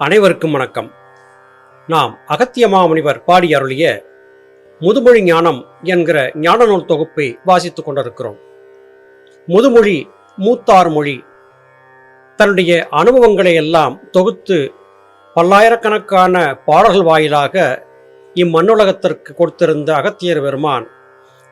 அனைவருக்கும் வணக்கம். நாம் அகத்திய மாமுனிவர் பாடி அருளிய முதுமொழி ஞானம் என்கிற ஞான நூல் தொகுப்பை வாசித்துக் கொண்டிருக்கிறோம். முதுமொழி மூத்தார் மொழி தன்னுடைய அனுபவங்களை எல்லாம் தொகுத்து பல்லாயிரக்கணக்கான பாடல்கள் வாயிலாக இம்மண்ணுலகத்திற்கு கொடுத்திருந்த அகத்தியர் பெருமான்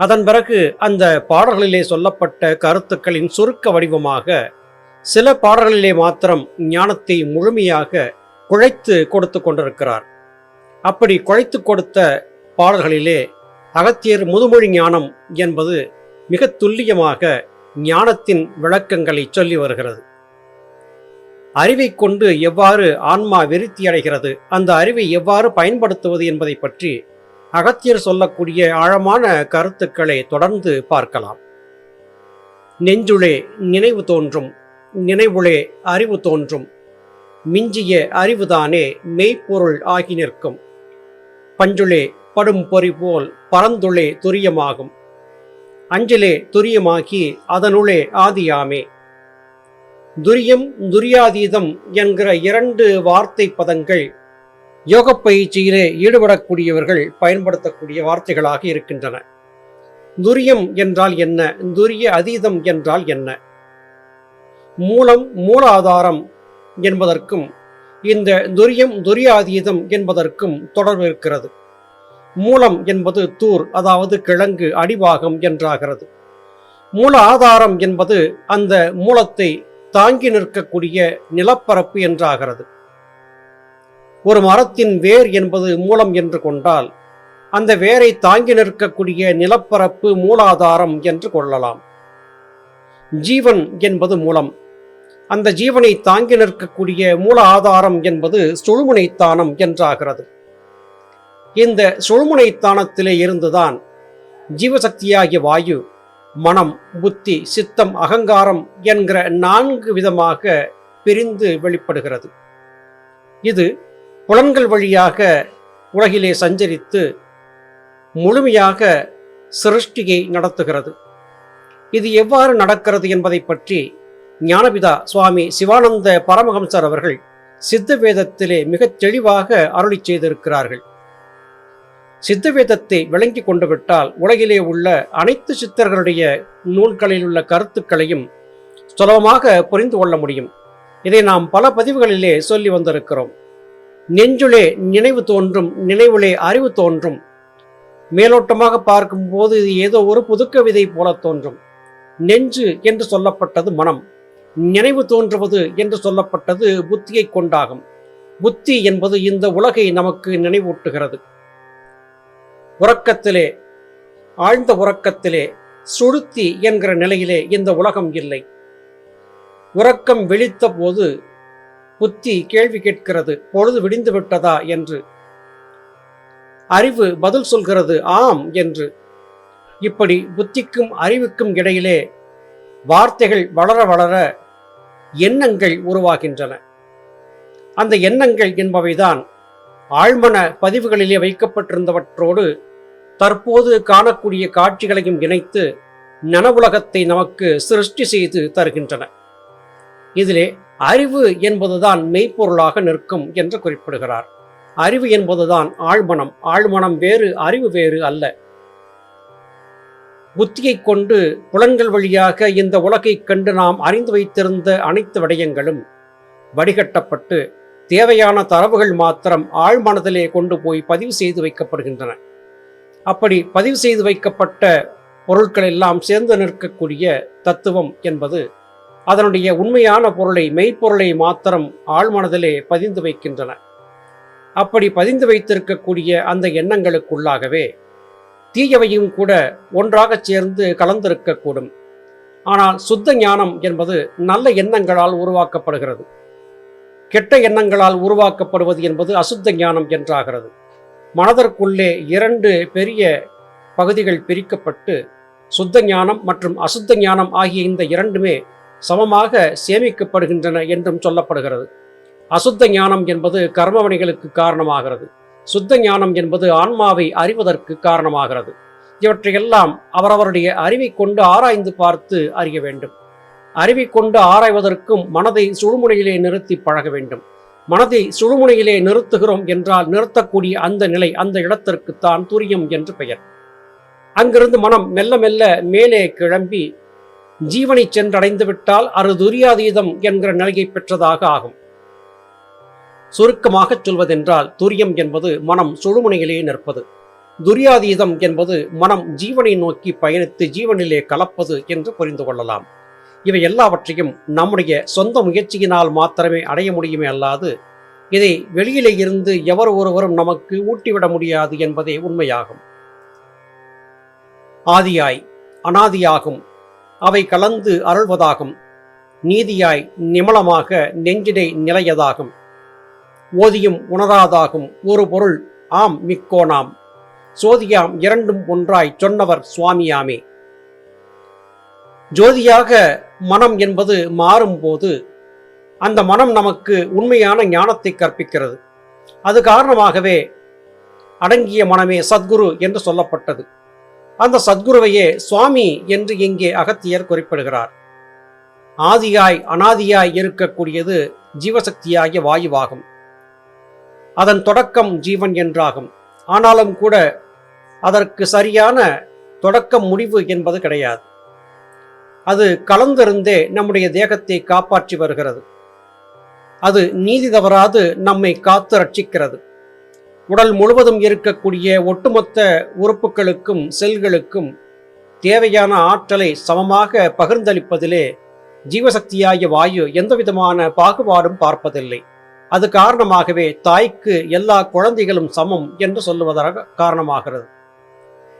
அதன் பிறகு அந்த பாடல்களிலே சொல்லப்பட்ட கருத்துக்களின் சுருக்க வடிவமாக சில பாடல்களிலே மாத்திரம் ஞானத்தை முழுமையாக குழைத்து கொடுத்து கொண்டிருக்கிறார். அப்படி குழைத்து கொடுத்த பாடல்களிலே அகத்தியர் முதுமொழி ஞானம் என்பது மிக துல்லியமாக ஞானத்தின் விளக்கங்களை சொல்லி வருகிறது. அறிவை கொண்டு எவ்வாறு ஆன்மா விருத்தி அடைகிறது அந்த அறிவை எவ்வாறு பயன்படுத்துவது என்பதை பற்றி அகத்தியர் சொல்லக்கூடிய ஆழமான கருத்துக்களை தொடர்ந்து பார்க்கலாம். நெஞ்சுளே நினைவு தோன்றும் நினைவுளே அறிவு தோன்றும் மிஞ்சிய அறிவுதானே மெய்ப்பொருள் ஆகி நிற்கும். பஞ்சுளே படும் பொறி போல் பரந்துளே துரியமாகும். அஞ்சலே துரியமாகி அதனுளே ஆதியாமே. துரியம் துரியாதீதம் என்கிற இரண்டு வார்த்தை பதங்கள் யோக பயிற்சியிலே ஈடுபடக்கூடியவர்கள் பயன்படுத்தக்கூடிய வார்த்தைகளாக இருக்கின்றன. துரியம் என்றால் என்ன? துரிய அதீதம் என்றால் என்ன? மூலம் மூலாதாரம் என்பதற்கும் இந்த துரியம் துரியாதீதம் என்பதற்கும் தொடர்பு இருக்கிறது. மூலம் என்பது தூர் அதாவது கிழங்கு அடிவாகம் என்றாகிறது. மூல ஆதாரம் என்பது அந்த மூலத்தை தாங்கி நிற்கக்கூடிய நிலப்பரப்பு என்றாகிறது. ஒரு மரத்தின் வேர் என்பது மூலம் என்று கொண்டால் அந்த வேரை தாங்கி நிற்கக்கூடிய நிலப்பரப்பு மூலாதாரம் என்று கொள்ளலாம். ஜீவன் என்பது மூலம். அந்த ஜீவனை தாங்கி நிற்கக்கூடிய மூல ஆதாரம் என்பது சுழுமுனைத்தானம் என்றாகிறது. இந்த சுழுமுனைத்தானத்திலே இருந்துதான் ஜீவசக்தியாகிய வாயு மனம் புத்தி சித்தம் அகங்காரம் என்கிற நான்கு விதமாக பிரிந்து வெளிப்படுகிறது. இது புலன்கள் வழியாக உலகிலே சஞ்சரித்து முழுமையாக சிருஷ்டியை நடத்துகிறது. இது எவ்வாறு நடக்கிறது என்பதை பற்றி ஞானபிதா சுவாமி சிவானந்த பரமஹம்சர் அவர்கள் சித்த வேதத்திலே மிகத் தெளிவாக அருளி செய்திருக்கிறார்கள். சித்த வேதத்தை விளங்கி கொண்டு விட்டால் உலகிலே உள்ள அனைத்து சித்தர்களுடைய நூல்களில் உள்ள கருத்துக்களையும் சுலபமாக புரிந்து கொள்ள முடியும். இதை நாம் பல பதிவுகளிலே சொல்லி வந்திருக்கிறோம். நெஞ்சுளே நினைவு தோன்றும் நினைவுளே அறிவு தோன்றும். மேலோட்டமாக பார்க்கும்போது இது ஏதோ ஒரு புதுக்கவிதை போல தோன்றும். நெஞ்சு என்று சொல்லப்பட்டது மனம். நினைவு தோன்றுவது என்று சொல்லப்பட்டது புத்தியை கொண்டாகும். புத்தி என்பது இந்த உலகை நமக்கு நினைவூட்டுகிறது. உறக்கத்திலே ஆழ்ந்த உறக்கத்திலே சுழுத்தி என்கிற நிலையிலே இந்த உலகம் இல்லை. உறக்கம் விழித்த போது புத்தி கேள்வி கேட்கிறது பொழுது விடிந்து விட்டதா? என்று. அறிவு பதில் சொல்கிறது ஆம் என்று. இப்படி புத்திக்கும் அறிவுக்கும் இடையிலே வார்த்தைகள் வளர வளர எண்ணங்கள் உருவாகின்றன. அந்த எண்ணங்கள் என்பவைதான் ஆழ்மன பதிவுகளிலே வைக்கப்பட்டிருந்தவற்றோடு தற்போது காணக்கூடிய காட்சிகளையும் இணைத்து நனவுலகத்தை நமக்கு சிருஷ்டி செய்து தருகின்றன. இதிலே அறிவு என்பதுதான் மெய்ப்பொருளாக நிற்கும் என்று குறிப்பிடுகிறார். அறிவு என்பதுதான் ஆழ்மனம். ஆழ்மனம் வேறு அறிவு வேறு அல்ல. புத்தியை கொண்டு புலன்கள் வழியாக இந்த உலகைக் கண்டு நாம் அறிந்து வைத்திருந்த அனைத்து விடயங்களும் வடிகட்டப்பட்டு தேவையான தரவுகள் மாத்திரம் ஆழ்மனதிலே கொண்டு போய் பதிவு செய்து வைக்கப்படுகின்றன. அப்படி பதிவு செய்து வைக்கப்பட்ட பொருட்கள் எல்லாம் சேர்ந்து நிற்கக்கூடிய தத்துவம் என்பது அதனுடைய உண்மையான பொருளை மெய்ப்பொருளை மாத்திரம் ஆழ்மனதிலே பதிந்து வைக்கின்றன. அப்படி பதிந்து வைத்திருக்கக்கூடிய அந்த எண்ணங்களுக்குள்ளாகவே தீயவையும் கூட ஒன்றாகச் சேர்ந்து கலந்திருக்கக்கூடும். ஆனால் சுத்த ஞானம் என்பது நல்ல எண்ணங்களால் உருவாக்கப்படுகிறது. கெட்ட எண்ணங்களால் உருவாக்கப்படுவது என்பது அசுத்த ஞானம் என்றாகிறது. மனதிற்குள்ளே இரண்டு பெரிய பகுதிகள் பிரிக்கப்பட்டு சுத்த ஞானம் மற்றும் அசுத்த ஞானம் ஆகிய இந்த இரண்டுமே சமமாக சேமிக்கப்படுகின்றன என்றும் சொல்லப்படுகிறது. அசுத்த ஞானம் என்பது கர்மவணிகளுக்கு காரணமாகிறது. சுத்த ஞானம் என்பது ஆன்மாவை அறிவதற்கு காரணமாகிறது. இவற்றையெல்லாம் அவரவருடைய அறிவை கொண்டு ஆராய்ந்து பார்த்து அறிய வேண்டும். அறிவை கொண்டு ஆராய்வதற்கும் மனதை சுழுமுனையிலே நிறுத்தி பழக வேண்டும். மனதை சுழுமுனையிலே நிறுத்துகிறோம் என்றால் நிறுத்தக்கூடிய அந்த நிலை அந்த இடத்திற்குத்தான் துரியம் என்று பெயர். அங்கிருந்து மனம் மெல்ல மெல்ல மேலே கிளம்பி ஜீவனை சென்றடைந்து விட்டால் துரியாதீதம் என்கிற நிலையை பெற்றதாக ஆகும். சுருக்கமாகச் சொல்வதென்றால் துரியம் என்பது மனம் சுழுமுனையிலே நிற்பது. துரியாதீதம் என்பது மனம் ஜீவனை நோக்கி பயணித்து ஜீவனிலே கலப்பது என்று புரிந்து கொள்ளலாம். இவை எல்லாவற்றையும் நம்முடைய சொந்த முயற்சியினால் மாத்திரமே அடைய முடியுமே அல்லாது இதை வெளியிலே இருந்து எவர் ஒருவரும் நமக்கு ஊட்டிவிட முடியாது என்பதே உண்மையாகும். ஆதியாய் அனாதியாகும். அவை கலந்து அருள்வதாகும். நீதியாய் நிமலமாக நெஞ்சிடை நிலையதாகும். ஓதியும் உணராதாகும். ஒரு பொருள் ஆம் மிக்கோனாம் சோதியாம் இரண்டும் ஒன்றாய் சொன்னவர் சுவாமியாமே. ஜோதியாக மனம் என்பது மாறும்போது அந்த மனம் நமக்கு உண்மையான ஞானத்தை கற்பிக்கிறது. அது காரணமாகவே அடங்கிய மனமே சத்குரு என்று சொல்லப்பட்டது. அந்த சத்குருவையே சுவாமி என்று இங்கே அகத்தியர் குறிப்பிடுகிறார். ஆதியாய் அனாதியாய் இருக்கக்கூடியது ஜீவசக்தியாகிய வாயுவாகும். அதன் தொடக்கம் ஜீவன் என்றாகும். ஆனாலும் கூட அதற்கு சரியான தொடக்கம் முடிவு என்பது கிடையாது. அது கலந்திருந்தே நம்முடைய தேகத்தை காப்பாற்றி வருகிறது. அது நீதி தவறாது நம்மை காத்து ரட்சிக்கிறது. உடல் முழுவதும் இருக்கக்கூடிய ஒட்டுமொத்த உறுப்புகளுக்கும் செல்களுக்கும் தேவையான ஆற்றலை சமமாக பகிர்ந்தளிப்பதிலே ஜீவசக்தியாகிய வாயு எந்தவிதமான பாகுபாடும் பார்ப்பதில்லை. அது காரணமாகவே தாய்க்கு எல்லா குழந்தைகளும் சமம் என்று சொல்லுவதாக காரணமாகிறது.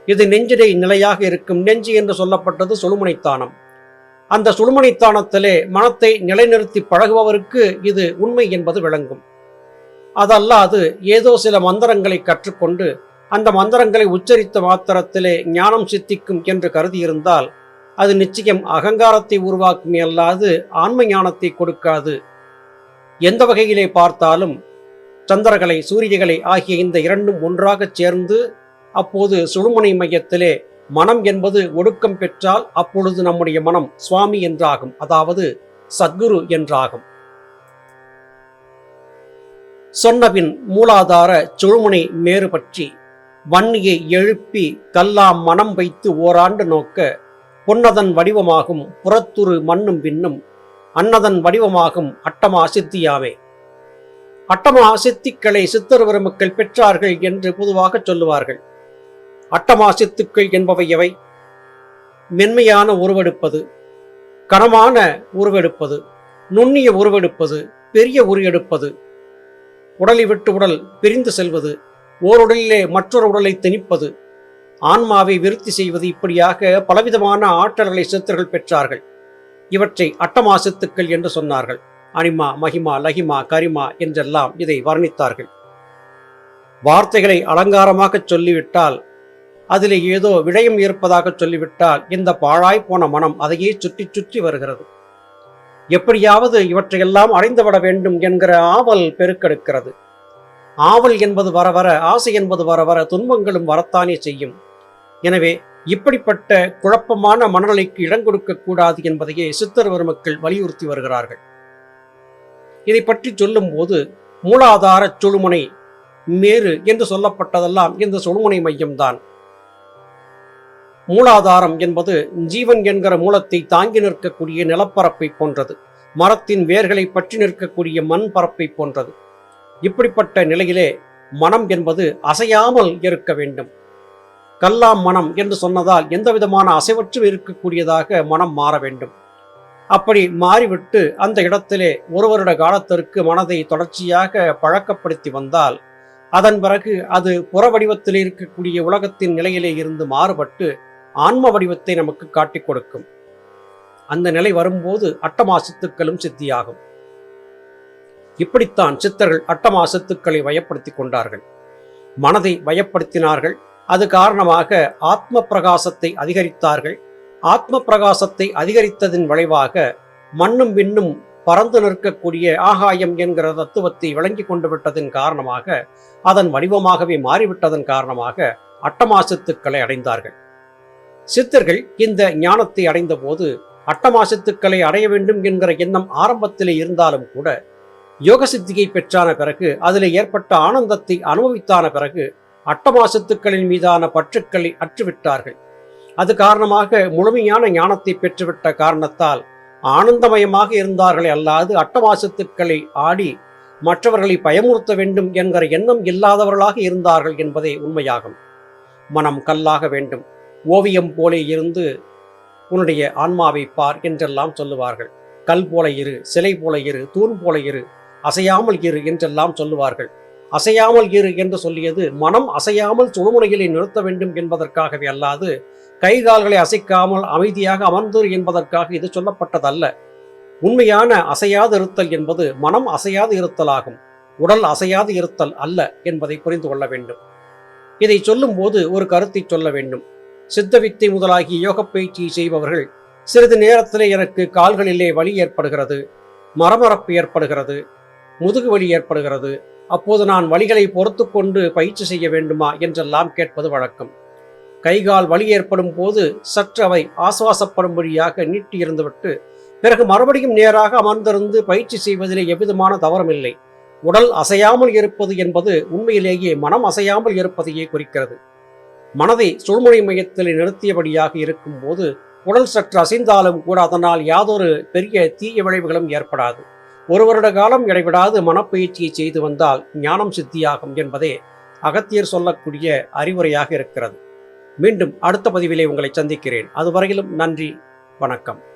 இது நெஞ்சிடை நிலையாக இருக்கும் நெஞ்சு என்று சொல்லப்பட்டது சுழுமுனைத்தானம். அந்த சுழுமுனைத்தானத்திலே மனத்தை நிலைநிறுத்தி பழகுபவருக்கு இது உண்மை என்பது விளங்கும். அதல்லாது ஏதோ சில மந்திரங்களை கற்றுக்கொண்டு அந்த மந்திரங்களை உச்சரித்த மாத்திரத்திலே ஞானம் சித்திக்கும் என்று கருதியிருந்தால் அது நிச்சயம் அகங்காரத்தை உருவாக்குமே அல்லாது ஆன்ம ஞானத்தை கொடுக்காது எந்த வகையிலே பார்த்தாலும் சந்திரகலை சூரியகலை ஆகிய இந்த இரண்டும் ஒன்றாக சேர்ந்து அப்போது சுழுமுனை மையத்திலே மனம் என்பது ஒடுக்கம் பெற்றால் அப்பொழுது நம்முடைய மனம் சுவாமி என்றாகும் அதாவது சத்குரு என்றாகும். சொன்னபின் மூலாதார சுழுமுனை மேறு பற்றி வன்னியை எழுப்பி கல்லாம் மனம் வைத்து ஓராண்டு நோக்க பொன்னதன் வடிவமாகும் புறத்துரு மண்ணும் பின்னும் அன்னதன் வடிவமாகும் அட்டமா சித்தியாவே அட்டமா சித்திக்களை சித்தர் பெருமக்கள் பெற்றார்கள் என்று பொதுவாக சொல்லுவார்கள். அட்டமா சித்துக்கள் என்பவை எவை? மென்மையான உருவெடுப்பது கனமான உருவெடுப்பது நுண்ணிய உருவெடுப்பது பெரிய உருவெடுப்பது உடலை விட்டு உடல் பிரிந்து செல்வது ஓருடலிலே மற்றொரு உடலை திணிப்பது ஆன்மாவை விருத்தி செய்வது இப்படியாக பலவிதமான ஆற்றல்களை சித்தர்கள் பெற்றார்கள். இவற்றை அட்டமாசத்துக்கள் என்று சொன்னார்கள். அனிமா மகிமா லஹிமா கரிமா என்றெல்லாம் இதை வர்ணித்தார்கள். வார்த்தைகளை அலங்காரமாக சொல்லிவிட்டால் அதில் ஏதோ விடயம் இருப்பதாக சொல்லிவிட்டால் இந்த பாழாய் போன மனம் அதையே சுற்றி சுற்றி வருகிறது. எப்படியாவது இவற்றையெல்லாம் அடைந்துவிட வேண்டும் என்கிற ஆவல் பெருக்கெடுக்கிறது. ஆவல் என்பது வர வர ஆசை என்பது வர வர துன்பங்களும் வரத்தானே செய்யும். எனவே இப்படிப்பட்ட குழப்பமான மனநிலைக்கு இடம் கொடுக்கக்கூடாது என்பதையே சித்தர் பெருமக்கள் வலியுறுத்தி வருகிறார்கள். இதை பற்றி சொல்லும்போது மூலாதார சுழுமுனை மேரு என்று சொல்லப்பட்டதெல்லாம் இந்த சுழுமுனை மையம்தான். மூலாதாரம் என்பது ஜீவன் என்கிற மூலத்தை தாங்கி நிற்கக்கூடிய நிலப்பரப்பை போன்றது. மரத்தின் வேர்களை பற்றி நிற்கக்கூடிய மண் பரப்பை போன்றது. இப்படிப்பட்ட நிலையிலே மனம் என்பது அசையாமல் இருக்க வேண்டும். கல்லாம் மனம் என்று சொன்னதால் எந்த விதமான அசைவற்றும் இருக்கக்கூடியதாக மனம் மாற வேண்டும். அப்படி மாறிவிட்டு அந்த இடத்திலே ஒரு வருட காலத்திற்கு மனதை தொடர்ச்சியாக பழக்கப்படுத்தி வந்தால் அதன் பிறகு அது புற வடிவத்தில் இருக்கக்கூடிய உலகத்தின் நிலையிலே இருந்து மாறுபட்டு ஆன்ம வடிவத்தை நமக்கு காட்டிக் கொடுக்கும். அந்த நிலை வரும்போது அட்டமா சித்துக்களும் சித்தியாகும். இப்படித்தான் சித்தர்கள் அட்டமா சித்துக்களை வயப்படுத்தி கொண்டார்கள். மனதை வயப்படுத்தினார்கள். அது காரணமாக ஆத்ம பிரகாசத்தை அதிகரித்தார்கள். ஆத்ம பிரகாசத்தை அதிகரித்ததின் விளைவாக மண்ணும் விண்ணும் பறந்து நிற்கக்கூடிய ஆகாயம் என்கிற தத்துவத்தை விளங்கி கொண்டு விட்டதன் காரணமாக அதன் வடிவமாகவே மாறிவிட்டதன் காரணமாக அட்டமாசத்துக்களை அடைந்தார்கள். சித்தர்கள் இந்த ஞானத்தை அடைந்தபோது அட்டமாசத்துக்களை அடைய வேண்டும் என்கிற எண்ணம் ஆரம்பத்திலே இருந்தாலும் கூட யோக சித்தியை பெற்றான பிறகு அதில் ஏற்பட்ட ஆனந்தத்தை அனுபவித்தான பிறகு அட்டமாசத்துக்களின் மீதான பற்றுக்களை அற்றுவிட்டார்கள். அது காரணமாக முழுமையான ஞானத்தை பெற்றுவிட்ட காரணத்தால் ஆனந்தமயமாக இருந்தார்களே அல்லாது அட்டமாசத்துக்களை ஆடி மற்றவர்களை பயமுறுத்த வேண்டும் என்கிற எண்ணம் இல்லாதவர்களாக இருந்தார்கள் என்பதே உண்மையாகும். மனம் கல்லாக வேண்டும். ஓவியம் போலே இருந்து உன்னுடைய ஆன்மாவை பார் என்றெல்லாம் சொல்லுவார்கள். கல் போல இரு சிலை போல இரு தூண் போல இரு அசையாமல் இரு என்றெல்லாம் சொல்லுவார்கள். அசையாமல் இரு என்று சொல்லியது மனம் அசையாமல் சுழுமுனைகளை நிறுத்த வேண்டும் என்பதற்காகவே அல்லாது கை கால்களை அசைக்காமல் அமைதியாக அமர்ந்து என்பதற்காக இது சொல்லப்பட்டதல்ல. உண்மையான அசையாது இருத்தல் என்பது மனம் அசையாது இருத்தலாகும். உடல் அசையாது இருத்தல் அல்ல என்பதை புரிந்து கொள்ள வேண்டும். இதை சொல்லும்போது ஒரு கருத்தை சொல்ல வேண்டும். சித்தவித்தை முதலாகிய யோக பயிற்சியை செய்பவர்கள் சிறிது நேரத்திலே எனக்கு கால்களிலே வலி ஏற்படுகிறது மரமரப்பு ஏற்படுகிறது முதுகு வலி ஏற்படுகிறது அப்போது நான் வலிகளை பொறுத்து கொண்டு பயிற்சி செய்ய வேண்டுமா என்றெல்லாம் கேட்பது வழக்கம். கைகால் வலி ஏற்படும் போது சற்று அவை ஆசுவாசப்படும்படியாக நீட்டி இருந்துவிட்டு பிறகு மறுபடியும் நேராக அமர்ந்திருந்து பயிற்சி செய்வதிலே எவ்விதமான தவறுமில்லை. உடல் அசையாமல் இருப்பது என்பது உண்மையிலேயே மனம் அசையாமல் இருப்பதையே குறிக்கிறது. மனதை சுழ்முனை மையத்தில் நிறுத்தியபடியாக இருக்கும்போது உடல் சற்று அசைந்தாலும் கூட அதனால் யாதொரு பெரிய தீய விளைவுகளும் ஏற்படாது. ஒரு வருட காலம் இடைவிடாது மனப்பயிற்சியை செய்து வந்தால் ஞானம் சித்தியாகும் என்பதே அகத்தியர் சொல்லக்கூடிய அறிவுரையாக இருக்கிறது. மீண்டும் அடுத்த பதிவிலே உங்களை சந்திக்கிறேன். அதுவரையிலும் நன்றி வணக்கம்.